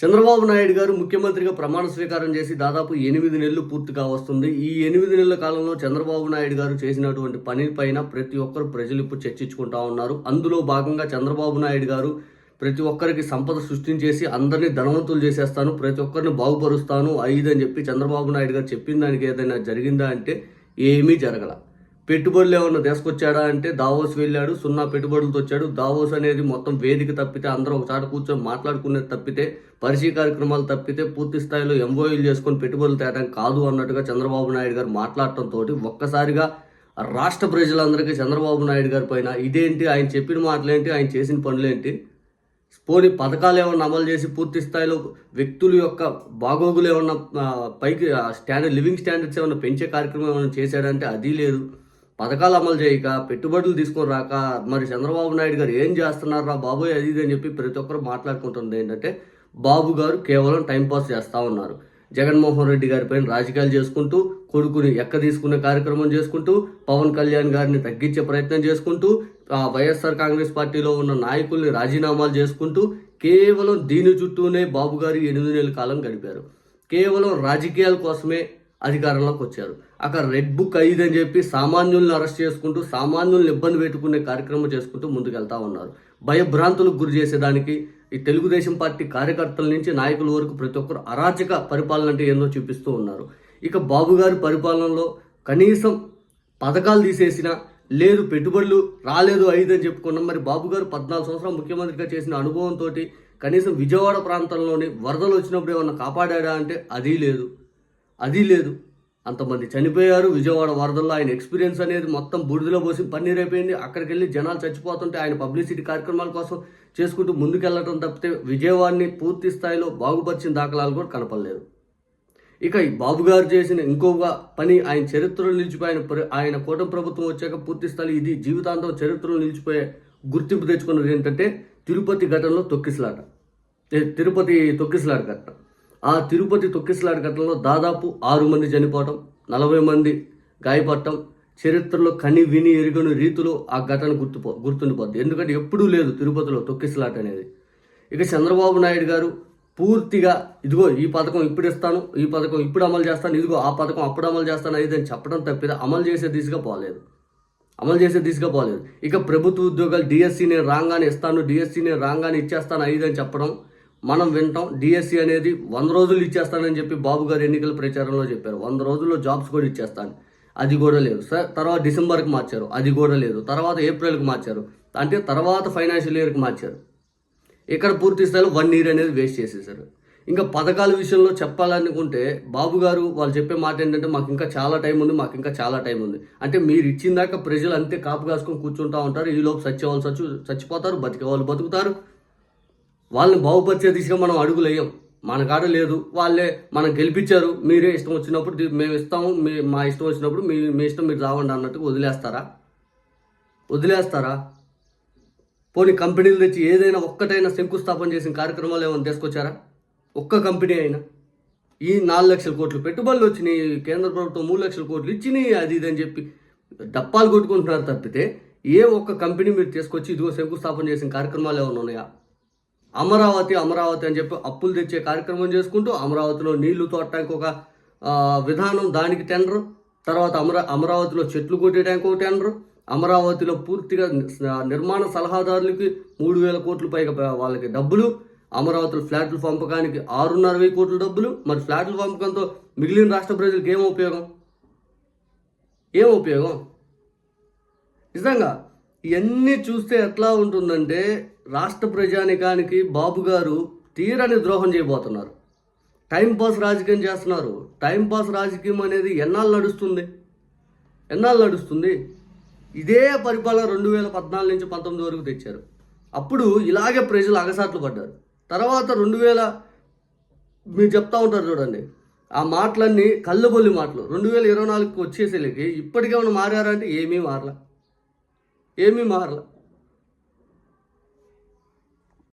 చంద్రబాబు నాయుడు గారు ముఖ్యమంత్రిగా ప్రమాణ స్వీకారం చేసి దాదాపు ఎనిమిది నెలలు పూర్తిగా వస్తుంది. ఈ ఎనిమిది నెలల కాలంలో చంద్రబాబు నాయుడు గారు చేసినటువంటి పని పైన ప్రతి ఒక్కరు ప్రజలు ఇప్పుడు చర్చించుకుంటా ఉన్నారు. అందులో భాగంగా చంద్రబాబు నాయుడు గారు ప్రతి ఒక్కరికి సంపద సృష్టించేసి అందరినీ ధనవంతులు చేసేస్తాను ప్రతి ఒక్కరిని బాగుపరుస్తాను ఐదని చెప్పి చంద్రబాబు నాయుడు గారు చెప్పిన దానికి ఏదైనా జరిగిందా అంటే ఏమీ జరగల. పెట్టుబడులు ఏమన్నా తీసుకొచ్చాడా అంటే దావోస్ వెళ్ళాడు సున్నా పెట్టుబడులతో వచ్చాడు. దావోస్ అనేది మొత్తం వేదిక తప్పితే అందరూ ఒకసారి కూర్చొని మాట్లాడుకునేది తప్పితే పరిచయ కార్యక్రమాలు తప్పితే పూర్తి స్థాయిలో ఎంఓయూలు చేసుకొని పెట్టుబడులు తేయడం కాదు అన్నట్టుగా చంద్రబాబు నాయుడు గారు మాట్లాడటంతో ఒక్కసారిగా రాష్ట్ర ప్రజలందరికీ చంద్రబాబు నాయుడు గారి పైన ఇదేంటి ఆయన చెప్పిన మాటలేంటి ఆయన చేసిన పనులేంటి? పోనీ పథకాలు ఏమన్నా అమలు చేసి పూర్తి స్థాయిలో వ్యక్తుల యొక్క బాగోగులు ఏమన్నా ఆ, పైకి స్టాండర్డ్ లివింగ్ స్టాండర్డ్స్ ఏమన్నా పెంచే కార్యక్రమం ఏమైనా చేశాడంటే అది లేదు. పథకాలు అమలు చేయక పెట్టుబడులు తీసుకొని రాక మరి చంద్రబాబు నాయుడు గారు ఏం చేస్తున్నారా బాబోయ్ అది ఇది అని చెప్పి ప్రతి ఒక్కరు మాట్లాడుకుంటుంది ఏంటంటే బాబు గారు కేవలం టైంపాస్ చేస్తూ ఉన్నారు. జగన్మోహన్ రెడ్డి గారి పైన రాజకీయాలు చేసుకుంటూ కొడుకుని ఎక్క తీసుకునే కార్యక్రమం చేసుకుంటూ పవన్ కళ్యాణ్ గారిని తగ్గించే ప్రయత్నం చేసుకుంటూ వైఎస్ఆర్ కాంగ్రెస్ పార్టీలో ఉన్న నాయకుల్ని రాజీనామాలు చేసుకుంటూ కేవలం దీని చుట్టూనే బాబు గారు ఎనిమిది నెలల కాలం గడిపారు. కేవలం రాజకీయాల కోసమే అధికారంలోకి వచ్చారు అక్కడ రెడ్ బుక్ ఐదు అని చెప్పి సామాన్యుల్ని అరెస్ట్ చేసుకుంటూ సామాన్యుల్ని ఇబ్బంది పెట్టుకునే కార్యక్రమం చేసుకుంటూ ముందుకెళ్తా ఉన్నారు. భయభ్రాంతులకు గురి చేసేదానికి ఈ తెలుగుదేశం పార్టీ కార్యకర్తల నుంచి నాయకుల వరకు ప్రతి ఒక్కరు అరాచక పరిపాలన అంటే ఏందో చూపిస్తూ ఉన్నారు. ఇక బాబు గారి పరిపాలనలో కనీసం పథకాలు తీసేసిన లేదు పెట్టుబడులు రాలేదు ఐదు అని చెప్పుకున్నాం మరి బాబు గారు పద్నాలుగు సంవత్సరాలు ముఖ్యమంత్రిగా చేసిన అనుభవంతో కనీసం విజయవాడ ప్రాంతంలోని వరదలు వచ్చినప్పుడు ఏమన్నా కాపాడా అంటే అదీ లేదు. అది లేదు. అంతమంది చనిపోయారు. విజయవాడ వరదల్లో ఆయన ఎక్స్పీరియన్స్ అనేది మొత్తం బూడిదలో పోసి పన్నీర్ అయిపోయింది. అక్కడికి వెళ్ళి జనాలు చచ్చిపోతుంటే ఆయన పబ్లిసిటీ కార్యక్రమాల కోసం చేసుకుంటూ ముందుకెళ్ళటం తప్పితే విజయవాడని పూర్తి స్థాయిలో బాగుపరిచిన దాఖలాలు కూడా కనపడలేదు. ఇక ఈ బాబు గారు చేసిన ఇంకొక పని ఆయన చరిత్రలో నిలిచిపోయిన ప్ర- ఆయన కూటమి ప్రభుత్వం వచ్చాక పూర్తి స్థాయి ఇది జీవితాంతం చరిత్రలో నిలిచిపోయే గుర్తింపు తెచ్చుకున్నది ఏంటంటే తిరుపతి ఘటనలో తొక్కిసలాట. తిరుపతి తొక్కిసలాట ఘటన. ఆ తిరుపతి తొక్కిసలాట ఘటనలో దాదాపు ఆరు మంది చనిపోవటం నలభై మంది గాయపడటం చరిత్రలో కని విని ఎరుగని రీతిలో ఆ ఘటన గుర్తుపో గుర్తుండిపోద్ది. ఎందుకంటే ఎప్పుడూ లేదు తిరుపతిలో తొక్కిసలాట అనేది. ఇక చంద్రబాబు నాయుడు గారు పూర్తిగా ఇదిగో ఈ పథకం ఇప్పుడు ఇస్తాను ఈ పథకం ఇప్పుడు అమలు చేస్తాను ఇదిగో ఆ పథకం అప్పుడు అమలు చేస్తాను అనేది అని చెప్పడం తప్పితే అమలు చేసే దిశగా పోలేదు. అమలు చేసే దిశగా పోలేదు. ఇక ప్రభుత్వ ఉద్యోగాలు డిఎస్సీ నేను రాగానే ఇస్తాను డిఎస్సీ నేను రాగానే ఇచ్చేస్తాను ఐదు అని చెప్పడం మనం వింటాం డిఎస్సి అనేది వంద రోజులు ఇచ్చేస్తానని చెప్పి బాబు గారు ఎన్నికల ప్రచారంలో చెప్పారు. వంద రోజుల్లో జాబ్స్ కూడా ఇచ్చేస్తాను. అది కూడా లేదు. సార్ తర్వాత డిసెంబర్కి మార్చారు. అది కూడా లేదు. తర్వాత ఏప్రిల్కి మార్చారు. అంటే తర్వాత ఫైనాన్షియల్ ఇయర్కి మార్చారు. ఇక్కడ పూర్తి స్థాయిలో వన్ ఇయర్ అనేది వేస్ట్ చేసేసారు. ఇంకా పథకాల విషయంలో చెప్పాలనుకుంటే బాబు గారు వాళ్ళు చెప్పే మాట ఏంటంటే మాకు ఇంకా చాలా టైం ఉంది మాకు ఇంకా చాలా టైం ఉంది. అంటే మీరు ఇచ్చిందాక ప్రజలు అంతే కాపు కాసుకొని కూర్చుంటా ఉంటారు. ఈ లోపు చచ్చేవాళ్ళు చచ్చి చచ్చిపోతారు బతికే వాళ్ళు బతుకుతారు. వాళ్ళని బాగుపరిచే దిశగా మనం అడుగులేయం మన కాడ లేదు వాళ్ళే మనం గెలిపించారు మీరే ఇష్టం వచ్చినప్పుడు మేము ఇస్తాము మీ మా ఇష్టం వచ్చినప్పుడు మీ మీ ఇష్టం మీరు రావండి అన్నట్టు వదిలేస్తారా? వదిలేస్తారా? పోనీ కంపెనీలు తెచ్చి ఏదైనా ఒక్కటైనా శంకుస్థాపన చేసిన కార్యక్రమాలు ఏమైనా తీసుకొచ్చారా? ఒక్క కంపెనీ అయినా? ఈ నాలుగు లక్షల కోట్లు పెట్టుబడులు వచ్చినాయి కేంద్ర ప్రభుత్వం మూడు లక్షల కోట్లు ఇచ్చినాయి అది ఇది అని చెప్పి డప్పాలు కొట్టుకుంటున్నారు తప్పితే ఏ ఒక్క కంపెనీ మీరు తీసుకొచ్చి ఇదిగో శంకుస్థాపన చేసిన కార్యక్రమాలు ఏమైనా ఉన్నాయా? అమరావతి అమరావతి అని చెప్పి అప్పులు తెచ్చే కార్యక్రమం చేసుకుంటూ అమరావతిలో నీళ్ళు తోడటానికి ఒక విధానం దానికి టెండర్. తర్వాత అమరా అమరావతిలో చెట్లు కొట్టేయడానికి ఒక టెండర్. అమరావతిలో పూర్తిగా నిర్మాణ సలహాదారులకి మూడు వేల కోట్లు పైగా వాళ్ళకి డబ్బులు. అమరావతిలో ఫ్లాట్లు పంపకానికి ఆరున్నర వెయ్యి కోట్ల డబ్బులు. మరి ఫ్లాట్లు పంపకంతో మిగిలిన రాష్ట్ర ప్రజలకు ఏం ఉపయోగం? ఏం ఉపయోగం? నిజంగా ఇవన్నీ చూస్తే ఎట్లా ఉంటుందంటే రాష్ట్ర ప్రజానికానికి బాబు గారు తీరని ద్రోహం చేయబోతున్నారు. టైంపాస్ రాజకీయం చేస్తున్నారు. టైంపాస్ రాజకీయం అనేది ఎన్నాళ్ళు నడుస్తుంది? ఎన్నాళ్ళు నడుస్తుంది? ఇదే పరిపాలన రెండు వేల పద్నాలుగు నుంచి పంతొమ్మిది వరకు తెచ్చారు. అప్పుడు ఇలాగే ప్రజలు అగసాట్లు పడ్డారు. తర్వాత రెండు వేల మీరు చెప్తా ఉంటారు చూడండి. ఆ మాటలన్నీ కళ్ళబొల్లి మాటలు. రెండు వేల ఇరవై నాలుగుకి వచ్చేసరికి ఇప్పటికేమైనా మారారంటే ఏమీ మారలా. ఏమీ మారలా.